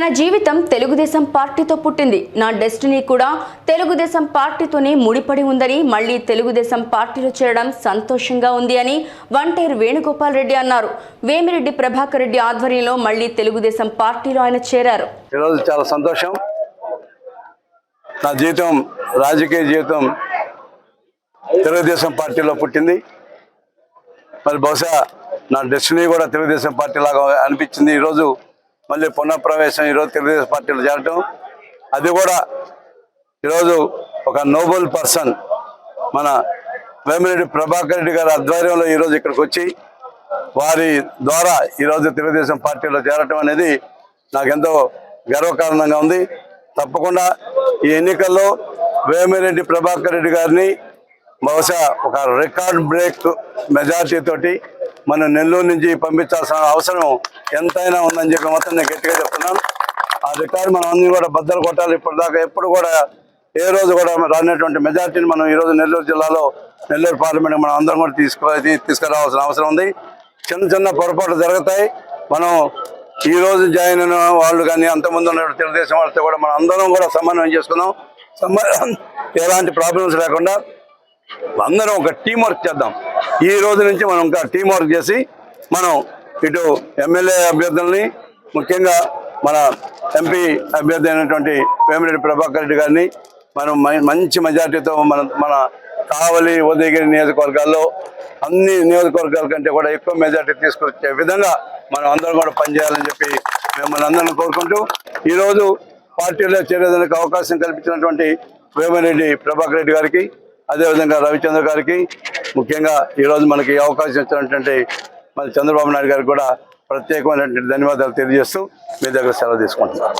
తన జీవితం తెలుగుదేశం పార్టీతో పుట్టింది. నా డెస్టినీ కూడా తెలుగుదేశం పార్టీతోనే ముడిపడి ఉందని మళ్ళీ తెలుగుదేశం పార్టీలో చేరడం సంతోషంగా ఉంది అని వంటేరు వేణుగోపాల్ రెడ్డి అన్నారు. వేమిరెడ్డి ప్రభాకర్ రెడ్డి ఆధ్వర్యంలో మళ్ళీ తెలుగుదేశం పార్టీలో ఆయన చేరారు. ఈరోజు చాలా సంతోషం. నా జీవితం రాజకీయ జీవితం తెలుగుదేశం పార్టీలో పుట్టింది. మరి బహుశా నా డెస్టినీ కూడా తెలుగుదేశం పార్టీ లాగా అనిపించింది. ఈరోజు మళ్ళీ పునఃప్రవేశం ఈరోజు తెలుగుదేశం పార్టీలో చేరటం అది కూడా ఈరోజు ఒక నోబుల్ పర్సన్ మన వేమిరెడ్డి ప్రభాకర్ రెడ్డి గారి ఆధ్వర్యంలో ఈరోజు ఇక్కడికి వచ్చి వారి ద్వారా ఈరోజు తెలుగుదేశం పార్టీలో చేరటం అనేది నాకెంతో గర్వకారణంగా ఉంది. తప్పకుండా ఈ ఎన్నికల్లో వేమిరెడ్డి ప్రభాకర్ రెడ్డి గారిని బహుశా ఒక రికార్డ్ బ్రేక్ మెజార్టీ తోటి మనం నెల్లూరు నుంచి పంపించాల్సిన అవసరం ఎంతైనా ఉందని చెప్పి మొత్తం నేను గట్టిగా చెప్తున్నాను. ఆ రికార్డు మనం అన్ని కూడా బద్దలు కొట్టాలి. ఇప్పటిదాకా ఎప్పుడు కూడా ఏ రోజు కూడా రానటువంటి మెజార్టీని మనం ఈ రోజు నెల్లూరు జిల్లాలో నెల్లూరు పార్లమెంట్ మనం అందరం కూడా తీసుకు తీసుకురావాల్సిన అవసరం ఉంది. చిన్న చిన్న పొరపాట్లు జరుగుతాయి. మనం ఈ రోజు జాయిన్ అయిన వాళ్ళు కానీ అంతమంది ఉన్న తెలుగుదేశం వాళ్ళతో కూడా మనం అందరం కూడా సమన్వయం చేసుకున్నాం సమ ఎలాంటి ప్రాబ్లమ్స్ లేకుండా అందరం ఒక టీం వర్క్ చేద్దాం. ఈ రోజు నుంచి మనం ఇంకా టీం వర్క్ చేసి మనం ఇటు ఎమ్మెల్యే అభ్యర్థుల్ని ముఖ్యంగా మన ఎంపీ అభ్యర్థి అయినటువంటి వేమిరెడ్డి ప్రభాకర్ రెడ్డి గారిని మనం మంచి మెజార్టీతో మన మన కావలి ఉదయగిరి నియోజకవర్గాల్లో అన్ని నియోజకవర్గాల కంటే కూడా ఎక్కువ మెజార్టీ తీసుకొచ్చే విధంగా మనం అందరం కూడా పనిచేయాలని చెప్పి మిమ్మల్ని అందరిని కోరుకుంటూ ఈరోజు పార్టీలో చేరేదానికి అవకాశం కల్పించినటువంటి వేమిరెడ్డి ప్రభాకర్ రెడ్డి గారికి అదేవిధంగా రవిచంద్ర గారికి ముఖ్యంగా ఈరోజు మనకి అవకాశం ఇచ్చినటువంటి మన చంద్రబాబు నాయుడు గారికి కూడా ప్రత్యేకమైనటువంటి ధన్యవాదాలు తెలియజేస్తూ మీ దగ్గర సెలవు తీసుకుంటున్నాను.